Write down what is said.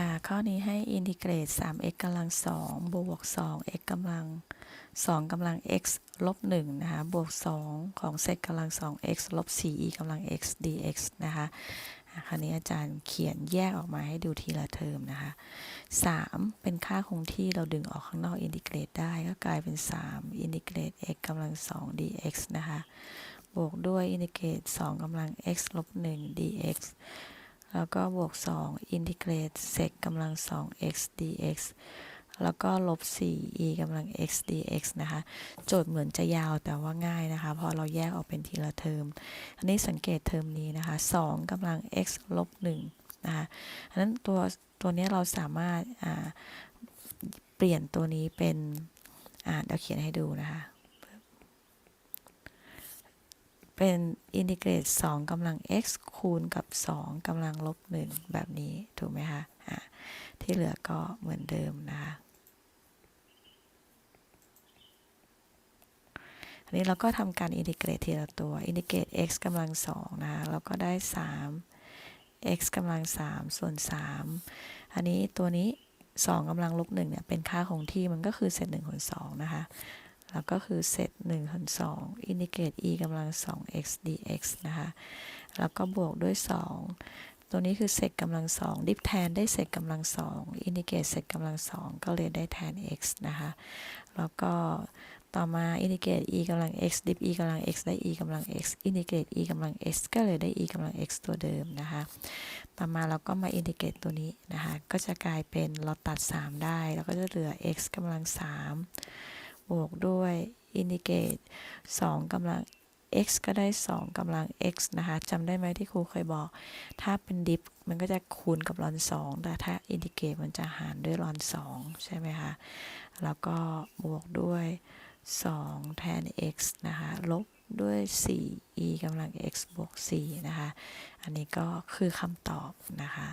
ค่ะ ข้อนี้ให้อินทิเกรต 3x กำลัง 2 บวก 2x กำลัง 2กำลัง x ลบ 1 นะคะ บวก 2 ของเศษกำลัง 2x ลบ 4e กำลัง x dx นะคะอะคราวนี้อาจารย์เขียนแยกออกมาให้ดูทีละเทอมนะคะ 3 เป็นค่าคงที่เราดึงออกข้างนอกอินทิเกรตได้ ก็กลายเป็น 3 อินทิเกรต x กำลัง 2 dx นะคะ บวกด้วยอินทิเกรต 2กำลัง x ลบ 1 dx แล้วก็บวก2อินทิเกรตเศษกำลัง2 x dx แล้วก็ลบ4 e กำลัง x dx นะคะ โจทย์เหมือนจะยาวแต่ว่าง่ายนะคะพอเราแยกออกเป็นทีละเทอม อันนี้สังเกตเทอมนี้นะคะ 2กำลัง x ลบ1นะคะอันนั้นตัวตัวนี้เราสามารถเปลี่ยนตัวนี้เป็นเดี๋ยวเขียนให้ดูนะคะ เป็นอินทิเกรต2กำลัง x คูณกับ 2กำลังลบ 1 แบบนี้ ถูกไหมคะะที่เหลือก็เหมือนเดิมนะคะอันนี้เราก็ทำการอินทิเกรตทีละตัว อินทิเกรต x กำลัง2นะคะเราก็ได้ 3 x กำลัง 3 ส่วน 3 อันนี้ตัวนี้ 2กำลังลบ1เนี่ยเป็นค่าคงที่มันก็คือเศษ1คูณ2นะคะ แล้วก็คือเศษ1คูณ2อินทิเกรต e กำลัง 2x dx นะคะ แล้วก็บวกด้วย 2 ตัวนี้คือเศษกำลัง 2 ดิฟแทนได้เศษกำลัง 2 อินทิเกรตเศษกำลัง 2 ก็เลยได้แทน x นะคะ แล้วก็ต่อมาอินทิเกรต e กำลัง x ดิฟ e กำลัง x ได้ e กำลัง x อินทิเกรต e กำลัง x ก็เลยได้ e กำลัง x ตัวเดิมนะคะ ต่อมาเราก็มาอินทิเกรตตัวนี้นะคะ ก็จะกลายเป็นเราตัด 3 ได้ แล้วก็จะเหลือ x กำลัง 3 บวกด้วยอินทิเกรต2กำลัง x ก็ได้ 2กำลัง x นะคะจำได้ไหมที่ครูเคยบอก ถ้าเป็นดิฟมันก็จะคูณกับลอน2 แต่ถ้าอินทิเกรตมันจะหารด้วยลอน2 ใช่ไหมคะ แล้วก็บวกด้วย 2 แทน x นะคะ ลบด้วย 4 e กำลัง x บวก 4 นะคะ อันนี้ก็คือคำตอบนะคะ